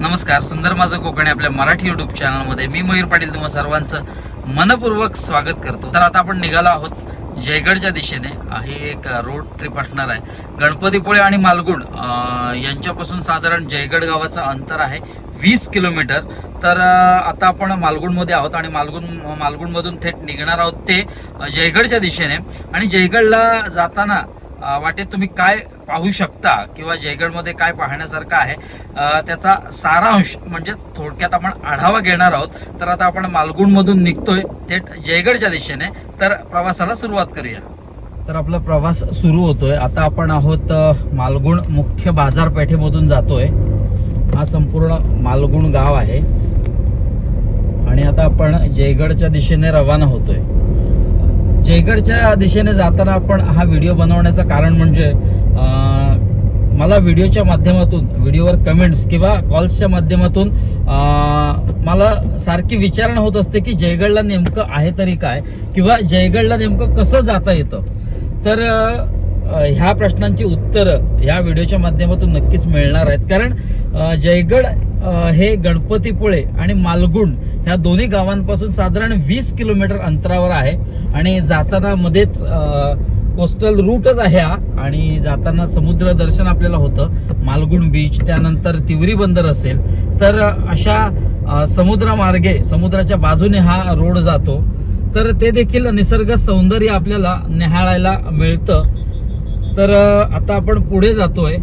नमस्कार सुंदर माझं कोकणी आपल्या मराठी युट्यूब चॅनलमध्ये मी मयूर पाटील तुम्हा सर्वांचं मनपूर्वक स्वागत करतो. तर आता आपण निघालो आहोत जयगडच्या दिशेने. ही एक रोड ट्रिप असणार आहे. गणपतीपुळे आणि मालगुण यांच्यापासून साधारण जयगड गावाचं अंतर आहे वीस किलोमीटर. तर आता आपण मालगुणमध्ये आहोत आणि मालगुण मालगुणमधून थेट निघणार आहोत ते जयगडच्या दिशेने. आणि जयगडला जाताना वाटेत तुम्ही काय पाहू शकता किंवा जयगडमध्ये काय पाहण्यासारखं आहे. त्याचा सारांश म्हणजेच थोडक्यात आपण आढावा घेणार आहोत. तर आता आपण मालगुणमधून निघतोय थेट जयगडच्या दिशेने. तर प्रवासाला सुरुवात करूया. तर आपला प्रवास सुरू होतोय. आता आपण आहोत मालगुण मुख्य बाजारपेठेमधून जातोय. हा संपूर्ण मालगुण गाव आहे. आणि आता आपण जयगडच्या दिशेने रवाना होतोय. जयगडच्या दिशेने जाताना आपण हा व्हिडिओ बनवण्याचं कारण म्हणजे मला व्हिडिओच्या माध्यमातून व्हिडिओवर कमेंट्स किंवा कॉल्सच्या माध्यमातून मला सारखी विचारणा होत असते की जयगडला नेमकं आहे तरी काय किंवा जयगडला नेमकं कसं जाता येतं. तर ह्या प्रश्नांची उत्तरं ह्या व्हिडिओच्या माध्यमातून नक्कीच मिळणार आहेत. कारण जयगड हे गणपतीपुळे आणि मालगुण ह्या दोन्ही गावांपासून साधारण वीस किलोमीटर अंतरावर आहे. आणि जाताना मध्येच कोस्टल रूटच आहे हा. आणि जाताना समुद्र दर्शन आपल्याला होतं. मालगुण बीच त्यानंतर तिवरी बंदर असेल. तर अशा समुद्रामार्गे समुद्रमार्गे समुद्राच्या बाजूने हा रोड जातो. तर ते देखील निसर्ग सौंदर्य आपल्याला निहाळायला मिळतं. तर आता आपण पुढे जातोय.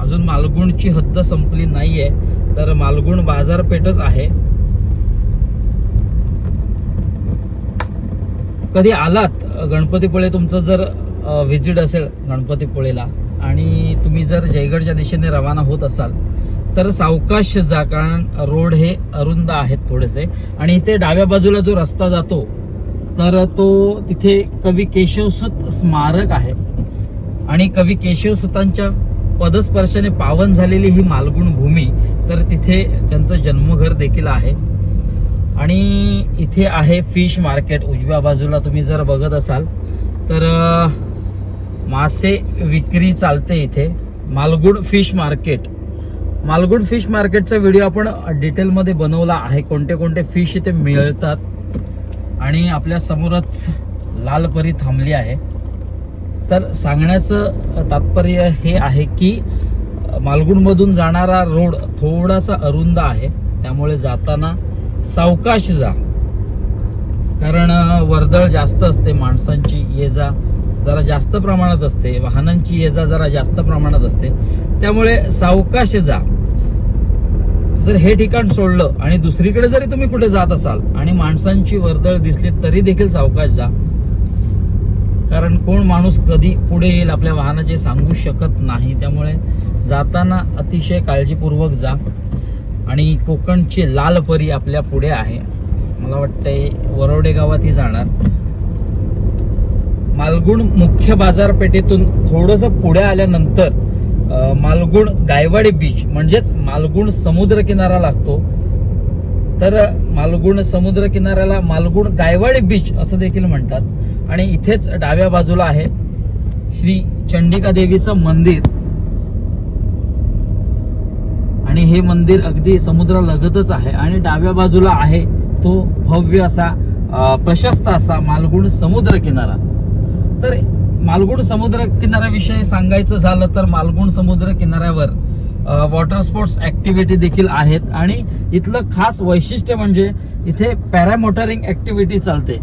अजून मालगुणची हद्द संपली नाहीये. तर मालगुण बाजारपेठच आहे. कधी आलात? गणपतीपुळे तुमचं जर व्हिजिट असेल गणपतीपुळेला आणि तुम्ही जर जयगडच्या दिशेने रवाना होत असाल तर सावकाश जा कारण रोड हे अरुंद आहेत थोडेसे. आणि इथे डाव्या बाजूला जो रस्ता जातो तर तो तिथे कवी केशवसुत स्मारक आहे. आणि कवी केशवसुतांच्या पदस्पर्शाने पावन झालेली ही मालगुण भूमी तर तिथे त्यांचं जन्मघर देखील आहे. आणि इथे आहे फिश मार्केट उजव्या बाजूला तुम्ही जर बघत असाल तर मासे विक्री चालते इथे. Malgud fish market. Malgud fish मार्केटचा व्हिडिओ आपण डिटेलमध्ये बनवला आहे. कोणते कोणते फिश इथे मिळतात आणि आपल्या समोरच लालपरी थांबली आहे. तर सांगण्याचं तात्पर्य हे आहे की मालगुडमधून जाणारा रोड थोडासा अरुंद आहे. त्यामुळे जाताना सावकाश जा. कारण वर्दळ जास्त असते माणसांची ये जा. जरा जास्त प्रमाणात असते वाहनांची ये जा जरा जास्त प्रमाणात असते. त्यामुळे सावकाश जा. जर हे ठिकाण सोडलं आणि दुसरीकडे जरी तुम्ही कुठे जात असाल आणि माणसांची वर्दळ दिसली तरी देखील सावकाश जा. कारण कोण माणूस कधी पुढे येईल आपल्या वाहनाचे सांगू शकत नाही. त्यामुळे जाताना अतिशय काळजीपूर्वक जा. आणि कोकणची लाल परी आपल्या पुढे आहे. मला वाटतंय वरवडे गावात ही जाणार. मालगुण मुख्य बाजारपेठेतून थोडस पुढे आल्यानंतर मालगुण गायवाडी बीच म्हणजेच मालगुण समुद्र किनारा लागतो. तर मालगुण समुद्र किनाऱ्याला मालगुण गायवाडी बीच असं देखील म्हणतात. आणि इथेच डाव्या बाजूला आहे श्री चंडिका देवीचं मंदिर. आणि हे मंदिर अगदी समुद्रालगतच आहे. आणि डाव्या बाजूला आहे तो भव्य असा प्रशस्त असा मालगुण समुद्र किनारा तर मालगुण समुद्र किनाऱ्याविषयी सांगायचं झालं तर मालगुण समुद्र किनाऱ्यावर वॉटर स्पोर्ट्स ऍक्टिव्हिटी देखील आहेत. आणि इथलं खास वैशिष्ट्य म्हणजे इथे पॅरामोटरिंग ऍक्टिव्हिटी चालते.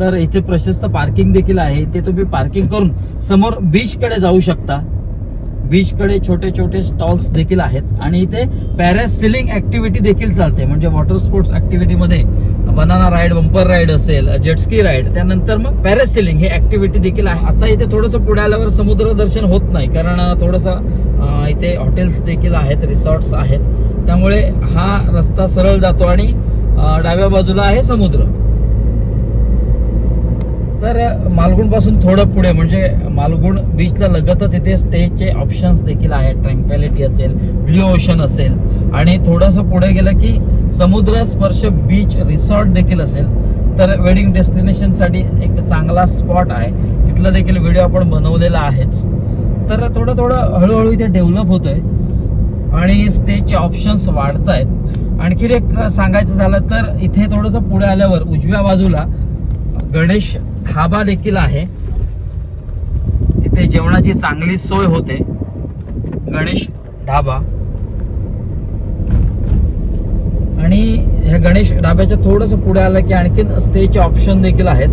तर इथे प्रशस्त पार्किंग देखील आहे. इथे तुम्ही पार्किंग करून समोर बीच कडे जाऊ शकता. बीच कडे छोटे छोटे स्टॉल्स देखील आहेत. आणि इथे पॅरासिलिंग ऍक्टिव्हिटी देखील चालते. म्हणजे वॉटर स्पोर्ट्स ऍक्टिव्हिटी मध्ये बनाना राईड बंपर राईड असेल जेटस्की राईड त्यानंतर मग पॅरासेलिंग ही ऍक्टिव्हिटी देखील आहे. आता इथे थोडंसं पुढे आल्यावर समुद्र दर्शन होत नाही कारण थोडंसं इथे हॉटेल्स देखील आहेत रिसॉर्ट्स आहेत. त्यामुळे हा रस्ता सरळ जातो आणि डाव्या बाजूला आहे समुद्र. तर मालगुणपासून थोडं पुढे म्हणजे मालगुण बीचला लगतच इथे स्टेजचे ऑप्शन्स देखील आहेत. ट्रँक्वॅलिटी असेल ब्ल्यू ओशन असेल. आणि थोडंसं पुढे गेलं की समुद्र स्पर्श बीच रिसॉर्ट देखील असेल. तर वेडिंग डेस्टिनेशनसाठी एक चांगला स्पॉट आहे. तिथला देखील व्हिडिओ आपण बनवलेला आहेच. तर थोडं थोडं हळूहळू इथे डेव्हलप होतोय. आणि स्टेजचे ऑप्शन्स वाढत आहेत आणखी एक सांगायचं झालं तर इथे थोडंसं पुढे आल्यावर उजव्या बाजूला गणेश ढाबा देखील आहे. तिथे जेवणाची चांगली सोय होते. गणेश ढाबा. आणि ह्या गणेश ढाब्याच्या थोडस पुढे आलं की आणखीन स्टेचे ऑप्शन देखील आहेत.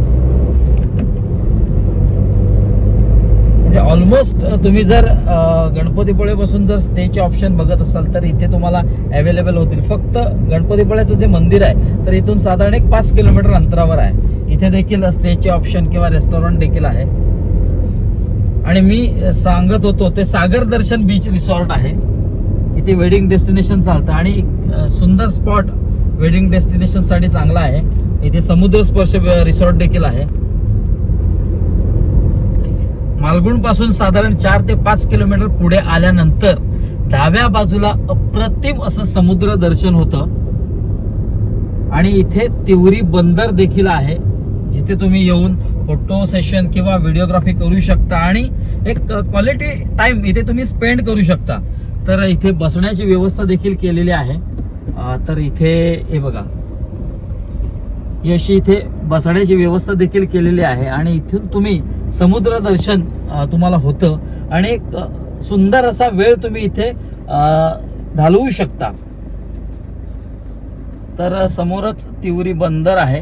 म्हणजे ऑलमोस्ट तुम्ही जर गणपतीपुळे गणपतीपुळेपासून जर स्टेचे ऑप्शन बघत असाल तर इथे तुम्हाला अवेलेबल होतील. फक्त गणपतीपुळ्याचं जे मंदिर आहे तर इथून साधारण एक पाच किलोमीटर अंतरावर आहे. इथे देखील स्टेजचे ऑप्शन किंवा रेस्टॉरंट देखील आहे. आणि मी सांगत होतो ते सागर दर्शन बीच रिसॉर्ट आहे. इथे वेडिंग डेस्टिनेशन चालतं आणि सुंदर स्पॉट वेडिंग डेस्टिनेशनसाठी चांगला आहे. इथे समुद्र स्पर्श रिसॉर्ट देखील आहे. मालगुणपासून साधारण चार ते पाच किलोमीटर पुढे आल्यानंतर डाव्या बाजूला अप्रतिम असं समुद्र दर्शन होतं. आणि इथे तिवरी बंदर देखील आहे. जिथे तुम्ही येऊन फोटो सेशन किंवा व्हिडिओग्राफी करू शकता आणि एक क्वालिटी टाइम इथे तुम्ही स्पेंड करू शकता. तर इथे बसण्याची व्यवस्था देखील केलेली आहे. तर इथे हे बघा. अशी इथे बसण्याची व्यवस्था देखील केलेली आहे आणि इथून तुम्ही समुद्र दर्शन तुम्हाला होतं आणि एक सुंदर असा वेळ तुम्ही इथे घालवू शकता. तर समोरच तिवरी बंदर आहे.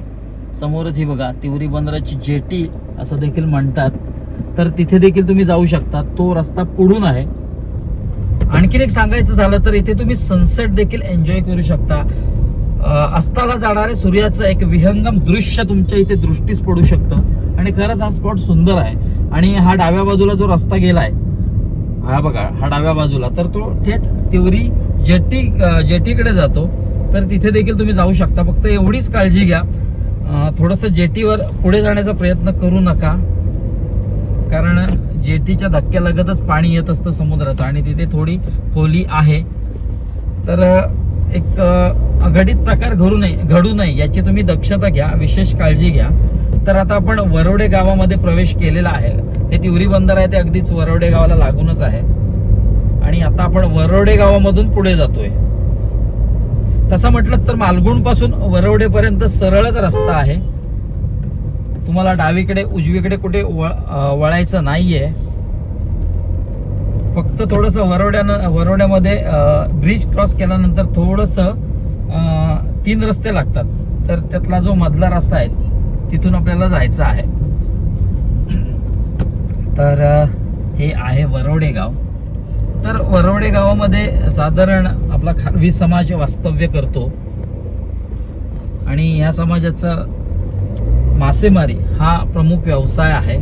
समोरच ही बघा तिवरी बंदराची जेटी असं देखील म्हणतात. तर तिथे देखील तुम्ही जाऊ शकता. तो रस्ता पुढून आहे. आणखीन एक सांगायचं झालं तर इथे तुम्ही सनसेट देखील एन्जॉय करू शकता. अस्ताला जाणारे सूर्याचं एक विहंगम दृश्य तुमच्या इथे दृष्टीस पडू शकतं. आणि खरंच हा स्पॉट सुंदर आहे. आणि हा डाव्या बाजूला जो रस्ता गेलाय हा बघा हा डाव्या बाजूला. तर तो थेट तिवरी जेटी जेटीकडे जातो. तर तिथे देखील तुम्ही जाऊ शकता. फक्त एवढीच काळजी घ्या. थोडस जेटीवर पुढे जाण्याचा प्रयत्न करू नका. कारण जेटीच्या धक्क्यालगतच पाणी येत असतं समुद्राचं आणि तिथे थोडी खोली आहे. तर एक अघडित प्रकार घडू नये घडू नये याची तुम्ही दक्षता घ्या विशेष काळजी घ्या. तर आता आपण वरोडे गावामध्ये प्रवेश केलेला आहे. हे तिवरी बंदर आहे ते अगदीच वरोडे गावाला लागूनच आहे. आणि आता आपण वरोडे गावामधून पुढे जातोय. तसं म्हटलं तर मालगुणपासून वरवडेपर्यंत सरळच रस्ता आहे. तुम्हाला डावीकडे उजवीकडे कुठे वळ- वळायचं नाहीये. फक्त थोडस वरवड्यानं वरवड्यामध्ये ब्रिज क्रॉस केल्यानंतर थोडस तीन रस्ते लागतात. तर त्यातला जो मधला रस्ता आहे तिथून आपल्याला जायचं आहे. तर हे आहे वरवडे गाव. तर वरवडे गावामध्ये साधारण आपला खारवी समाज वास्तव्य करतो. आणि ह्या समाजाचा मासेमारी हा प्रमुख व्यवसाय आहे.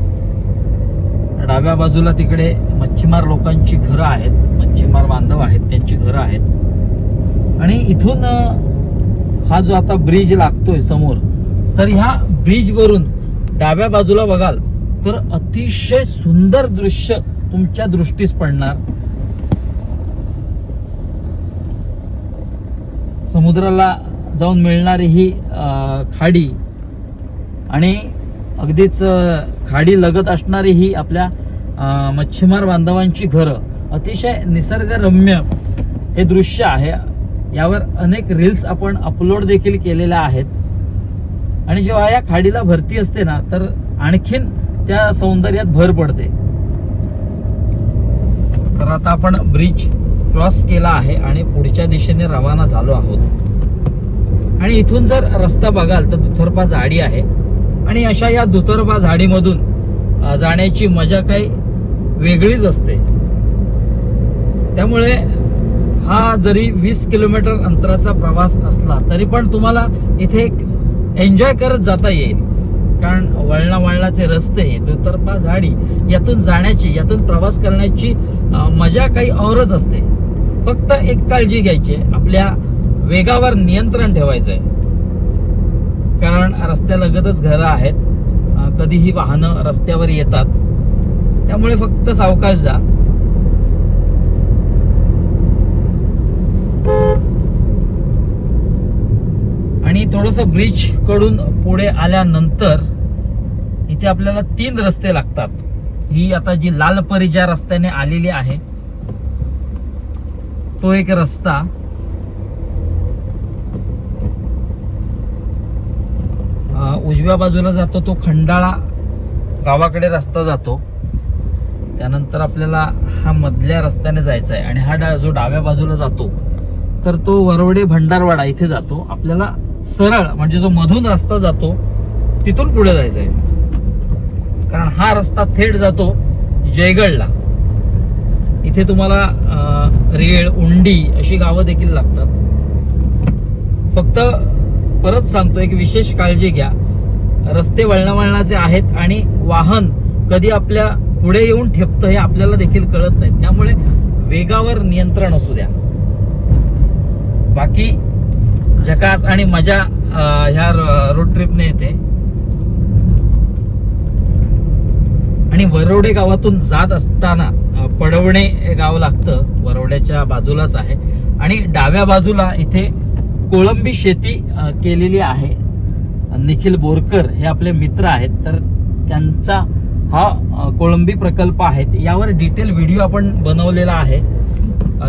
डाव्या बाजूला तिकडे मच्छीमार लोकांची घरं आहेत. मच्छीमार बांधव आहेत त्यांची घरं आहेत. आणि इथून हा जो आता ब्रिज लागतोय समोर तर ह्या ब्रिजवरून डाव्या बाजूला बघाल तर अतिशय सुंदर दृश्य तुमच्या दृष्टीस पडणार. समुद्राला जाऊन मिळणारी ही खाडी आणि अगदीच खाडी लगत असणारी ही आपल्या मच्छीमार बांधवांची घरं अतिशय निसर्गरम्य हे दृश्य आहे. यावर अनेक रील्स आपण अपलोड देखील केलेल्या आहेत. आणि जेव्हा या खाडीला भरती असते ना तर आणखीन त्या सौंदर्यात भर पडते. तर आता आपण ब्रिज क्रॉस केला आहे आणि पुढच्या दिशेने रवाना झालो आहोत. आणि इथून जर रस्ता बघाल तर दुथरपा झाडी आहे. आणि अशा या दुतर्फा झाडीमधून जाण्याची मजा काही वेगळीच असते. त्यामुळे हा जरी वीस किलोमीटर अंतराचा प्रवास असला तरी पण तुम्हाला इथे एन्जॉय करत जाता येईल. कारण वळणा वळणाचे रस्ते दुतर्फा झाडी यातून जाण्याची यातून प्रवास करण्याची मजा काही औरच असते. फक्त एक काळजी घ्यायची आहे, आपल्या वेगावर नियंत्रण ठेवायचं आहे कारण रस्त्यालगतच घरं आहेत. कधीही वाहनं रस्त्यावर येतात. त्यामुळे फक्त सावकाश जा. आणि थोडस ब्रिजकडून पुढे आल्यानंतर इथे आपल्याला तीन रस्ते लागतात. ही आता जी लालपरी ज्या रस्त्याने आलेली आहे तो एक रस्ता. उजव्या बाजूला जातो तो खंडाळा गावाकडे रस्ता जातो. त्यानंतर आपल्याला हा मधल्या रस्त्याने जायचा आहे आणि हा डा जो डाव्या बाजूला जातो तर तो वरवडे भंडारवाडा इथे जातो. आपल्याला सरळ म्हणजे जो मधून रस्ता जातो तिथून पुढे जायचं आहे कारण हा रस्ता थेट जातो जयगडला. इथे तुम्हाला रेळ उंडी अशी गावं देखील लागतात. फक्त परत सांगतो एक विशेष काळजी घ्या. रस्ते वळणावळणाचे आहेत आणि वाहन कधी आपल्या पुढे येऊन ठेपतं हे आपल्याला देखील कळत नाही. त्यामुळे वेगावर नियंत्रण असू द्या. बाकी झकास आणि मजा ह्या रोड ट्रिपने येते. आणि वरोडे गावातून जात असताना पडवणे हे गाव लागतं. वरवड्याच्या बाजूलाच आहे. आणि डाव्या बाजूला इथे कोळंबी शेती केलेली आहे. निखिल बोरकर हे आपले मित्र आहेत. तर त्यांचा हा कोळंबी प्रकल्प आहे यावर डिटेल व्हिडिओ आपण बनवलेला आहे.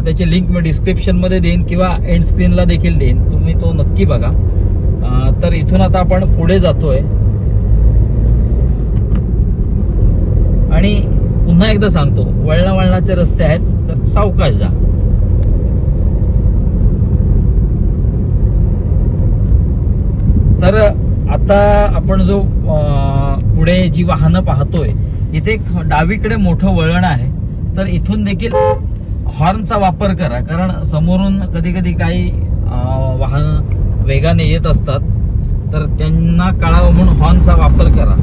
त्याची लिंक मी डिस्क्रिप्शनमध्ये देईन किंवा एंड स्क्रीनला देखील देईन. तुम्ही तो नक्की बघा. तर इथून आता आपण पुढे जातोय. आणि पुन्हा एकदा सांगतो वळणा वळणाचे रस्ते आहेत तर सावकाश जा. तर आता आपण जो पुढे जी वाहनं पाहतोय इथे डावीकडे मोठं वळण आहे. तर इथून देखील हॉर्नचा वापर करा कारण समोरून कधी कधी काही वाहन वेगाने येत असतात. तर त्यांना कळावं म्हणून हॉर्नचा वापर करा.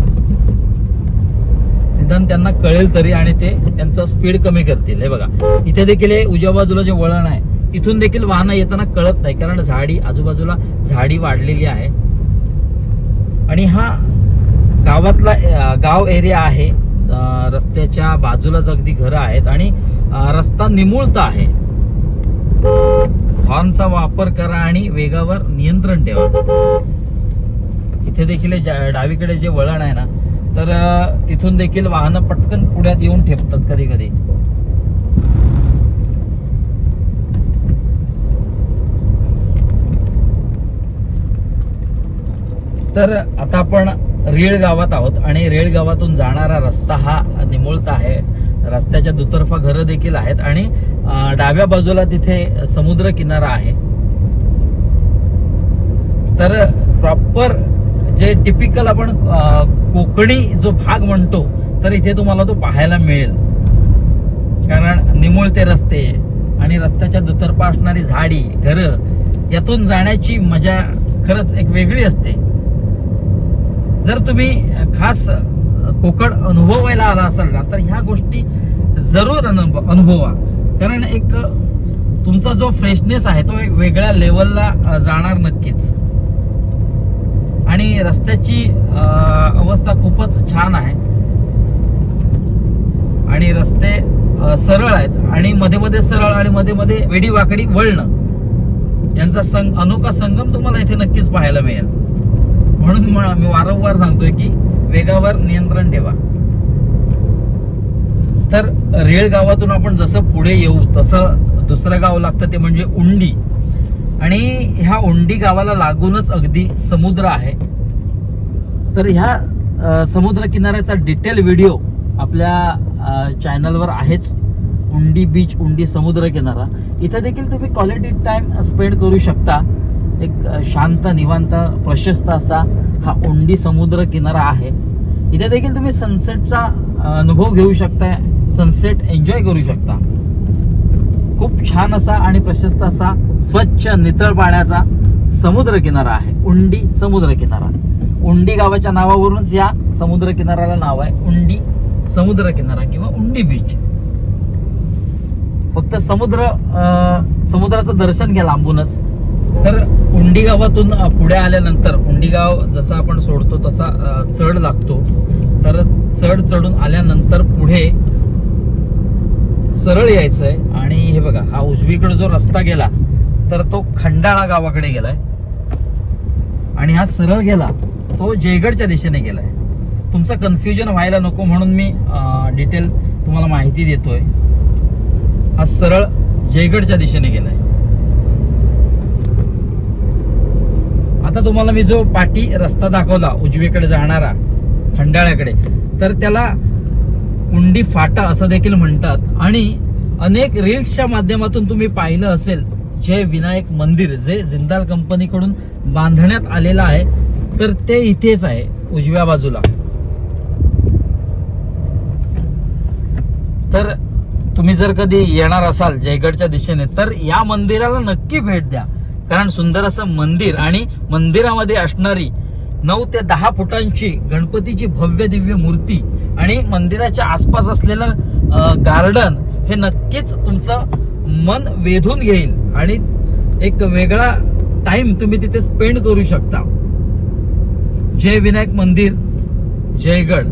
निदान त्यांना कळेल तरी आणि ते त्यांचा स्पीड कमी करतील. हे बघा इथे देखील हे उजव्या बाजूला जे वळण आहे तिथून देखील वाहनं येताना कळत नाही कारण झाडी आजूबाजूला झाडी वाढलेली आहे. आणि हा गावातला गाव एरिया आहे. रस्त्याच्या बाजूलाच अगदी घरं आहेत आणि रस्ता निमुळता आहे. हॉर्नचा वापर करा आणि वेगावर नियंत्रण ठेवा. इथे देखील डावीकडे जे वळण आहे ना तर तिथून देखील वाहनं पटकन पुण्यात येऊन ठेपतात कधी कधी. तर आता आपण रेळ गावात आहोत आणि रेळ गावातून जाणारा रस्ता हा निमुळता आहे. रस्त्याच्या दुतर्फा घरं देखील आहेत आणि डाव्या बाजूला तिथे समुद्र किनारा आहे. तर प्रॉपर जे टिपिकल आपण कोकणी जो भाग म्हणतो तर इथे तुम्हाला तो पाहायला मिळेल. कारण निमुळते रस्ते आणि रस्त्याच्या दुतर्फा असणारी झाडी घरं यातून जाण्याची मजा खरंच एक वेगळी असते. जर तुम्ही खास कोकण अनुभवायला आला असाल ना तर ह्या गोष्टी जरूर अनुभव अनुभवा. कारण एक तुमचा जो फ्रेशनेस आहे तो एक वेगळ्या लेवलला जाणार नक्कीच. आणि रस्त्याची अवस्था खूपच छान आहे. आणि रस्ते सरळ आहेत. आणि मध्ये मध्ये सरळ आणि मध्ये मध्ये वेडी वाकडी वळणं. यांचा संग अनोखा संगम तुम्हाला इथे नक्कीच पाहायला मिळेल. म्हणून मी वारंवार सांगतोय की वेगावर नियंत्रण ठेवा. तर रेळ गावातून आपण जसं पुढे येऊ तसं दुसरं गाव लागतं ते म्हणजे उंडी. आणि ह्या उंडी गावाला लागूनच अगदी समुद्र आहे. तर ह्या समुद्र किनाऱ्याचा डिटेल व्हिडिओ आपल्या चॅनलवर आहेच. उंडी बीच उंडी समुद्र किनारा. इथे देखील तुम्ही क्वालिटी टाइम स्पेंड करू शकता. एक शांत निवांत प्रशस्त असा हा उंडी समुद्र किनारा आहे. इथे देखील तुम्ही सनसेटचा अनुभव घेऊ शकता सनसेट एन्जॉय करू शकता. खूप छान असा आणि प्रशस्त असा स्वच्छ नितळ पाण्याचा समुद्र किनारा आहे. उंडी समुद्र किनारा उंडी गावाच्या नावावरूनच या समुद्र किनाऱ्याला नाव आहे. उंडी समुद्र किनारा किंवा उंडी बीच. फक्त समुद्र अं, समुद्राचं दर्शन घ्या लांबूनच. तर उंडी गावातून पुढे आल्यानंतर उंडी गाव जसा आपण सोडतो तसा चढ लागतो. तर चढ चढून आल्यानंतर पुढे सरळ यायचं आहे आणि हे बघा हा उजवीकडे जो रस्ता गेला तर तो खंडाळा गावाकडे गेलाय. आणि हा सरळ गेला तो जयगडच्या दिशेने गेलाय. तुमचं कन्फ्युजन व्हायला नको म्हणून मी डिटेल तुम्हाला माहिती देतोय. हा सरळ जयगडच्या दिशेने गेलाय. आता तुम्हाला मी जो पाटी रस्ता दाखवला उजवीकडे जाणारा खंडाळ्याकडे तर त्याला उंडी फाटा असं देखील म्हणतात. आणि अनेक रील्सच्या माध्यमातून तुम्ही पाहिलं असेल जय विनायक मंदिर जे जिंदाल कंपनीकडून बांधण्यात आलेलं आहे तर ते इथेच आहे उजव्या बाजूला. तर तुम्ही जर कधी येणार असाल जयगडच्या दिशेने तर या मंदिराला नक्की भेट द्या. कारण सुंदर असं मंदिर आणि मंदिरामध्ये असणारी नऊ ते दहा फुटांची गणपतीची भव्य दिव्य मूर्ती आणि मंदिराच्या आसपास असलेलं गार्डन हे नक्कीच तुमचं मन वेधून घेईल आणि एक वेगळा टाइम तुम्ही तिथे स्पेंड करू शकता. जय विनायक मंदिर जयगड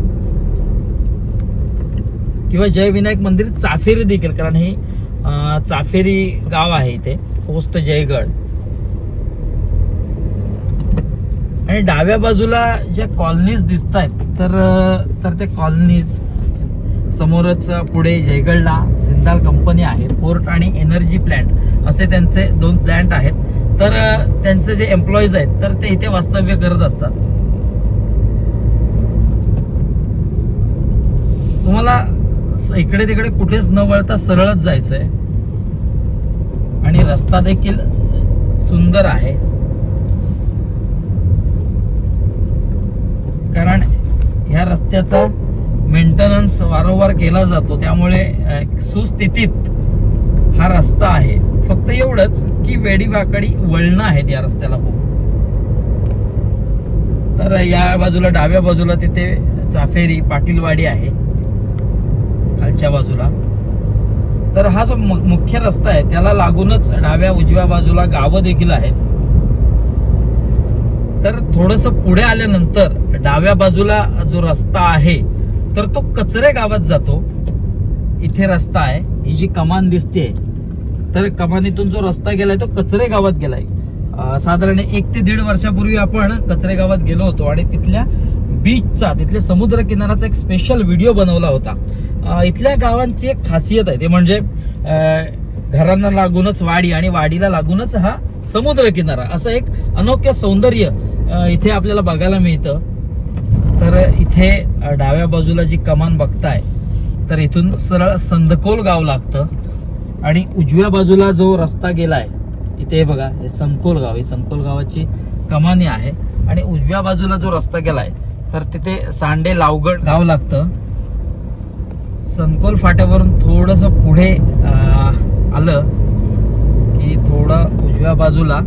किंवा जय विनायक मंदिर चाफेरी देखील कारण हे चाफेरी गाव आहे इथे पोस्ट जयगड आणि डाव्या बाजूला ज्या कॉलनीज दिसत आहेत तर तर त्या कॉलनीज समोरच पुढे जयगडला जिंदाल कंपनी आहे पोर्ट आणि एनर्जी प्लॅन्ट असे त्यांचे दोन प्लॅन्ट आहेत. तर त्यांचे जे एम्प्लॉईज आहेत तर ते इथे वास्तव्य करत असतात. तुम्हाला स- इकडे तिकडे कुठेच न वळता सरळच जायचंय. आणि रस्ता देखील सुंदर आहे कारण त्याचा मेंटेनन्स वारंवार केला जातो. त्यामुळे सुस्थितीत हा रस्ता आहे. फक्त एवढंच की वेडीवाकडी वळणं आहेत या रस्त्याला खूप. तर या बाजूला डाव्या बाजूला तिथे चाफेरी पाटीलवाडी आहे. खालच्या बाजूला. तर हा जो मुख्य रस्ता आहे त्याला लागूनच डाव्या उजव्या बाजूला गावं देखील आहेत. तर थोडस पुढे आल्यानंतर डाव्या बाजूला जो रस्ता आहे तर तो कचरे गावात जातो. इथे रस्ता आहे. ही जी कमान दिसते तर कमानीतून जो रस्ता गेलाय तो कचरे गावात गेलाय. साधारण एक ते दीड वर्षापूर्वी आपण कचरे गावात गेलो होतो आणि तिथल्या बीचचा तिथल्या समुद्र किनाराचा एक स्पेशल व्हिडिओ बनवला होता. इथल्या गावांची एक खासियत आहे ते म्हणजे घरांना लागूनच वाडी आणि वाडीला लागूनच हा समुद्र किनारा असं एक अनोख्य सौंदर्य इथे आपल्याला बघायला मिळतं. तर इथे डाव्या बाजूला जी कमान बघताय तर इथून सरळ संदकोल गाव लागतं. आणि उजव्या बाजूला जो रस्ता गेलाय इथे बघा हे संकोल गाव ही संकोल गावाची कमानी आहे. आणि उजव्या बाजूला जो रस्ता गेलाय तर तिथे सांडे लावगड गाव लागतं. संकोल फाट्यावरून थोडस पुढे आलं की थोडं उजव्या बाजूला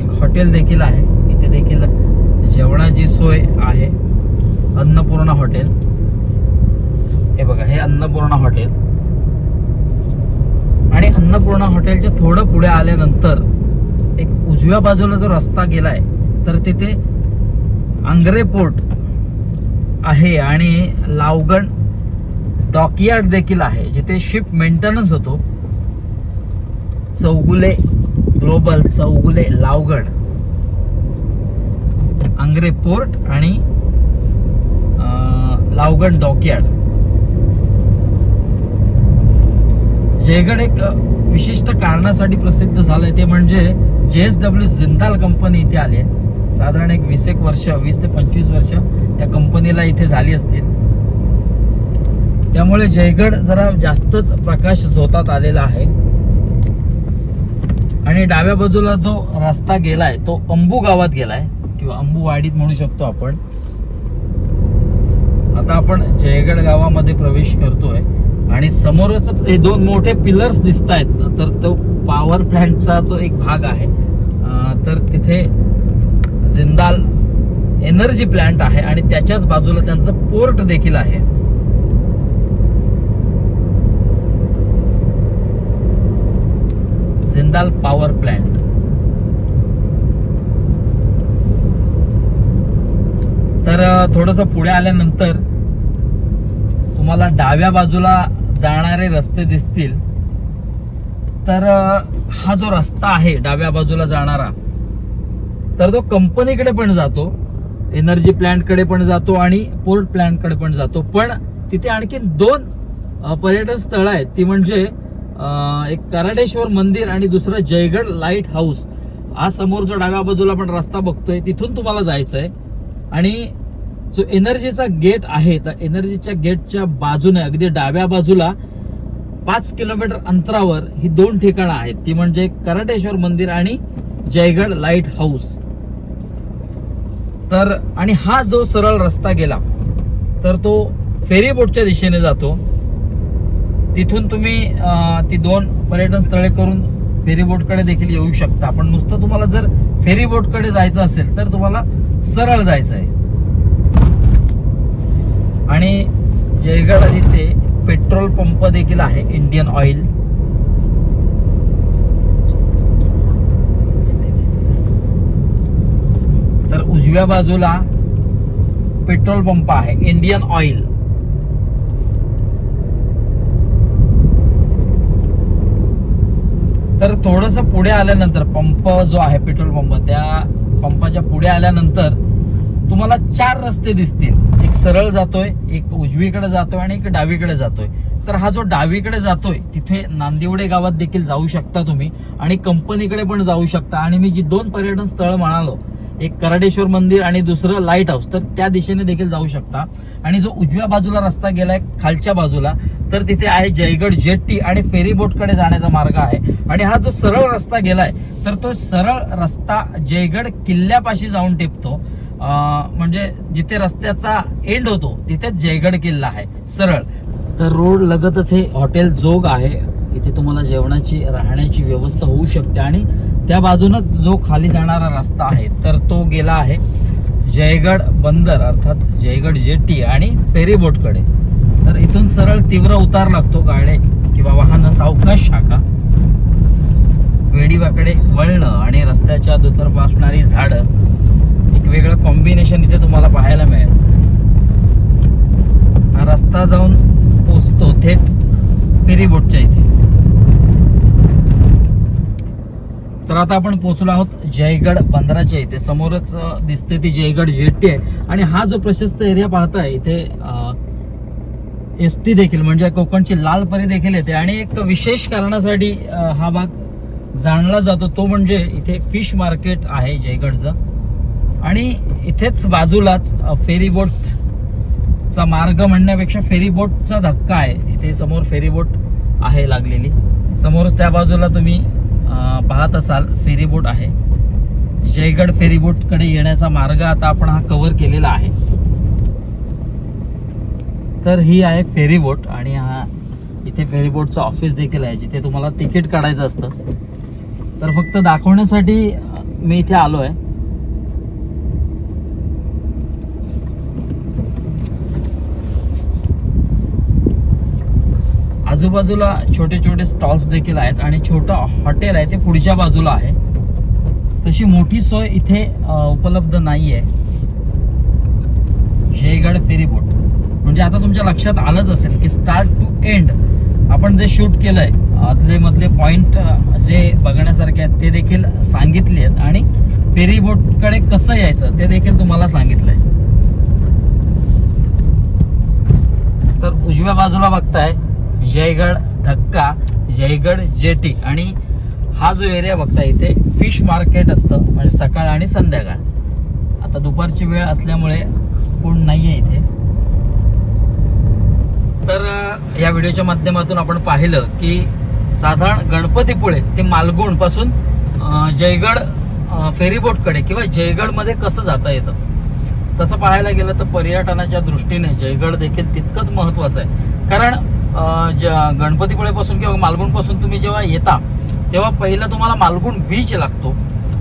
एक हॉटेल देखील आहे. इथे देखील जेवणाची सोय आहे अन्नपूर्णा हॉटेल. हे बघा हे अन्नपूर्णा हॉटेल. आणि अन्नपूर्णा हॉटेलच्या थोडं पुढे आल्यानंतर एक उजव्या बाजूला जो रस्ता गेलाय तर तिथे आंग्रे पोर्ट आहे आणि लावगण डॉकयार्ड देखील आहे जिथे शिप मेंटेनन्स होतो. चौगुले ग्लोबल चौगुले लावगड आंग्रे पोर्ट आणि लावगण डॉकयार्ड. जयगड एक विशिष्ट कारणासाठी प्रसिद्ध झालंय ते म्हणजे जे एस डब्ल्यू जिंदाल कंपनी इथे आली आहे. साधारण एक वीस एक वर्ष वीस ते पंचवीस वर्ष या कंपनीला इथे झाली असतील. त्यामुळे जयगड जरा जास्तच प्रकाश झोतात आलेला आहे. आणि डाव्या बाजूला जो रस्ता गेलाय तो अंबू गावात गेलाय. किंवा अंबूवाडीत म्हणू शकतो आपण. आता आपण जयगड गावामध्ये प्रवेश करतोय आणि समोरच हे दोन मोठे पिलर्स दिसत आहेत तर तो पॉवर प्लॅन्टचा जो एक भाग आहे तर तिथे जिंदाल एनर्जी प्लांट आहे आणि त्याच्याच बाजूला त्यांचं पोर्ट देखील आहे. जिंदाल पॉवर प्लॅन्ट तर थोडस पुढे आल्यानंतर तुम्हाला डाव्या बाजूला जाणारे रस्ते दिसतील. तर हा जो रस्ता आहे डाव्या बाजूला जाणारा तर तो कंपनीकडे पण जातो एनर्जी प्लॅन्टकडे पण जातो आणि पोर्ट प्लॅन्टकडे पण जातो. पण तिथे आणखी दोन पर्यटन स्थळं आहेत. ती म्हणजे एक कराडेश्वर मंदिर आणि दुसरं जयगड लाइट हाऊस. हा समोरच्या डाव्या बाजूला आपण रस्ता बघतोय तिथून तुम्हाला जायचं आहे आणि जो एनर्जीचा गेट आहे त्या एनर्जीच्या गेटच्या बाजूने अगदी डाव्या बाजूला पाच किलोमीटर अंतरावर ही दोन ठिकाणं आहेत. ती म्हणजे कराटेश्वर मंदिर आणि जयगड लाइट हाऊस. तर आणि हा जो सरळ रस्ता गेला तर तो फेरी बोटच्या दिशेने जातो. तिथून तुम्ही ती दोन पर्यटन स्थळे करून फेरी बोटकडे देखील येऊ शकता. पण नुसतं तुम्हाला जर फेरी बोटकडे जायचं असेल तर तुम्हाला सरळ जायचं आहे. आणि जयगड इथे पेट्रोल पंप देखील आहे इंडियन ऑइल. तर उजव्या बाजूला पेट्रोल पंप आहे इंडियन ऑइल. तर थोडस पुढे आल्यानंतर पंप जो आहे पेट्रोल पंप त्या पंपाच्या पुढे आल्यानंतर तुम्हाला चार रस्ते दिसतील. एक सरळ जातोय एक उजवीकडे जातोय आणि एक डावीकडे जातोय. तर हा जो डावीकडे जातोय तिथे नांदिवडे गावात देखील जाऊ शकता तुम्ही आणि कंपनीकडे पण जाऊ शकता. आणि मी जी दोन पर्यटन स्थळ म्हणालो एक कराडेश्वर मंदिर आणि दुसरं लाइट हाऊस तर त्या दिशेने देखील जाऊ शकता. आणि जो उजव्या बाजूला रस्ता गेलाय खालच्या बाजूला तर तिथे आहे जयगड जेट्टी आणि फेरी बोटकडे जाण्याचा मार्ग आहे. आणि हा जो सरळ रस्ता गेलाय तर तो सरळ रस्ता जयगड किल्ल्यापाशी जाऊन टिपतो. म्हणजे जिथे रस्त्याचा एंड होतो तिथे जयगड किल्ला आहे सरळ. तर रोड लगतच हे हॉटेल जोग आहे. इथे तुम्हाला जेवणाची राहण्याची व्यवस्था होऊ शकते. आणि त्या बाजूनच जो खाली जाणारा रस्ता आहे तर तो गेला आहे जयगड बंदर अर्थात जयगड जेटी आणि फेरीबोटकडे तर इथून सरळ तीव्र उतार लागतो गाडे किंवा वाहन सावकाश शाखा. वेडीवाकडे वळणं आणि रस्त्याच्या दुतर्फा असणारी झाडं. एक वेगळं कॉम्बिनेशन इथे तुम्हाला पाहायला मिळेल. हा रस्ता जाऊन पोचतो थेट फेरीबोटच्या इथे. तर आता आपण पोहोचलो आहोत जयगड बंदराच्या इथे. समोरच दिसते ती जयगड जेट्टी आहे. आणि हा जो प्रशस्त एरिया पाहताय इथे एस टी देखील म्हणजे कोकणची लाल परी देखील येते. आणि एक विशेष कारणासाठी हा भाग जाणला जातो. तो म्हणजे इथे फिश मार्केट आहे जयगडचं. आणि इथेच बाजूलाच फेरीबोटचा फेरी बोटचा मार्ग म्हणण्यापेक्षा फेरी बोटचा धक्का आहे. इथे समोर फेरी बोट आहे लागलेली. समोरच त्या बाजूला तुम्ही पाहत असाल फेरीबोट आहे. जयगड फेरीबोटकडे येण्याचा मार्ग आता आपण हा कव्हर केलेला आहे. तर ही आहे फेरीबोट आणि हा इथे फेरीबोटचं ऑफिस देखील आहे जिथे तुम्हाला तिकीट काढायचं असतं. तर फक्त दाखवण्यासाठी मी इथे आलो आहे आजूबाजूला छोटे छोटे स्टॉल्स देखील आहेत आणि छोटं हॉटेल आहे ते पुढच्या बाजूला आहे. तशी मोठी सोय इथे उपलब्ध उपलब्ध आहे शेगड फेरी बोट. म्हणजे आता तुमच्या लक्षात आलंच असेल की स्टार्ट टू एंड आपण जे शूट केलंय आदले मधले पॉइंट जे बघण्यासारखे आहेत ते देखील सांगितले आहेत. आणि फेरी बोटकडे कसं यायचं ते देखील तुम्हाला सांगितलंय. तर उजव्या बाजूला बघताय जयगड धक्का जयगड जेटी. आणि हा जो एरिया बघता इथे फिश मार्केट असतं म्हणजे सकाळ आणि संध्याकाळ. आता दुपारची वेळ असल्यामुळे कोण नाहीये इथे. तर या व्हिडिओच्या माध्यमातून आपण पाहिलं की साधारण गणपतीपुळे ते मालगुणपासून जयगड फेरीबोटकडे किंवा जयगडमध्ये कसं जाता येतं? तसं पाहायला गेलं तर पर्यटनाच्या दृष्टीने जयगड देखील तितकंच महत्वाचं आहे. कारण ज्या गणपतीपुळेपासून किंवा मालगुणपासून तुम्ही जेव्हा येता तेव्हा पहिलं तुम्हाला मालगुण बीच लागतो.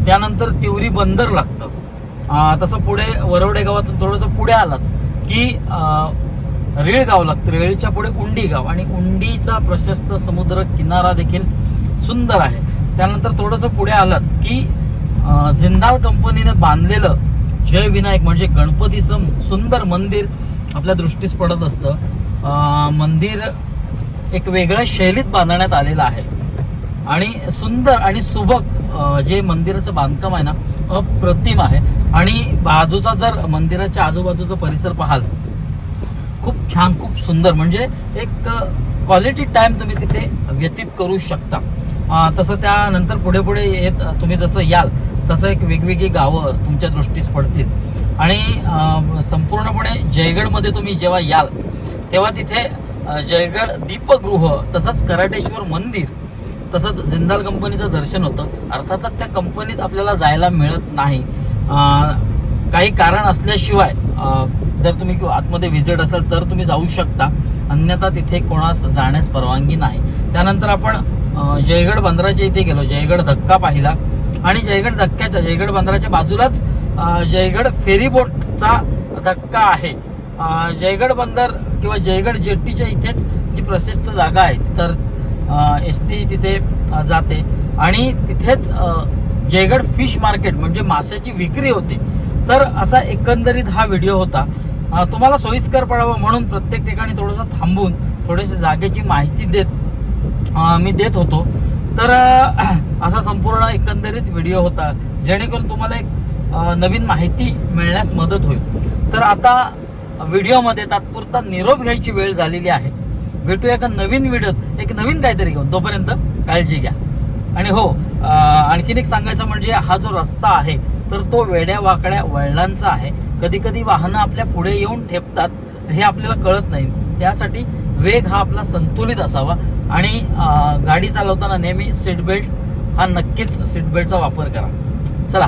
त्यानंतर तिवरी बंदर लागतं. तसं पुढे वरवडे गावातून थोडंसं पुढे आलात की रेळ गाव लागतं. रेळच्या पुढे उंडी गाव. आणि उंडीचा प्रशस्त समुद्र किनारा देखील सुंदर आहे. त्यानंतर थोडंसं पुढे आलात की जिंदाल कंपनीने बांधलेलं जय विनायक म्हणजे गणपतीचं सुंदर मंदिर आपल्या दृष्टीस पडत असतं. मंदिर एक वेगळ्या शैलीत बांधण्यात आलेलं आहे. आणि सुंदर आणि सुबक जे मंदिराचं बांधकाम आहे ना अप्रतिम आहे. आणि बाजूचा जर मंदिराच्या आजूबाजूचा परिसर पाहाल खूप छान खूप सुंदर. म्हणजे एक क्वालिटी टाइम तुम्ही तिथे व्यतीत करू शकता. तसं त्यानंतर पुढे पुढे येत तुम्ही जसं याल तसं एक वेगवेगळी गावं तुमच्या दृष्टीस पडतील. आणि संपूर्णपणे जयगडमध्ये तुम्ही जेव्हा याल तेव्हा तिथे जयगड दीपगृह तसंच कराटेश्वर मंदिर तसंच जिंदाल कंपनीचं दर्शन होतं. अर्थातच त्या कंपनीत आपल्याला जायला मिळत नाही. काही कारण असल्याशिवाय जर तुम्ही आतमध्ये व्हिजिट असाल तर तुम्ही जाऊ शकता. अन्यथा तिथे कोणास जाण्यास परवानगी नाही. त्यानंतर आपण जयगड बंदराच्या इथे गेलो. जयगड धक्का पाहिला. आणि जयगड धक्क्याच्या जयगड बंदराच्या बाजूलाच जयगड फेरीबोटचा धक्का आहे. जयगड बंदर किंवा जयगड जेट्टीच्या इथेच जी प्रशस्त जागा आहे तर एस टी तिथे जाते. आणि तिथेच जयगड फिश मार्केट म्हणजे माशाची विक्री होते. तर असा एकंदरीत हा व्हिडिओ होता. तुम्हाला सोयीस्कर पडावा म्हणून प्रत्येक ठिकाणी थोडंसं थांबून थोडीशी जागेची माहिती देत मी देत होतो. तर असा संपूर्ण एकंदरीत व्हिडिओ होता. जेणेकरून तुम्हाला एक नवीन माहिती मिळण्यास मदत होईल. तर आता व्हिडिओमध्ये तात्पुरता निरोप घ्यायची वेळ झालेली आहे. भेटूया एका नवीन व्हिडिओत. एक नवीन काहीतरी घेऊन. तोपर्यंत काळजी घ्या. आणि हो आणखीन एक सांगायचं म्हणजे हा जो रस्ता आहे तर तो वेड्या वाकड्या वळणांचा आहे. कधी कधी वाहनं आपल्या पुढे येऊन ठेपतात हे आपल्याला कळत नाही. त्यासाठी वेग हा आपला संतुलित असावा. आणि गाडी चालवताना नेहमी सीट बेल्ट हा नक्कीच सीट बेल्टचा वापर करा. चला.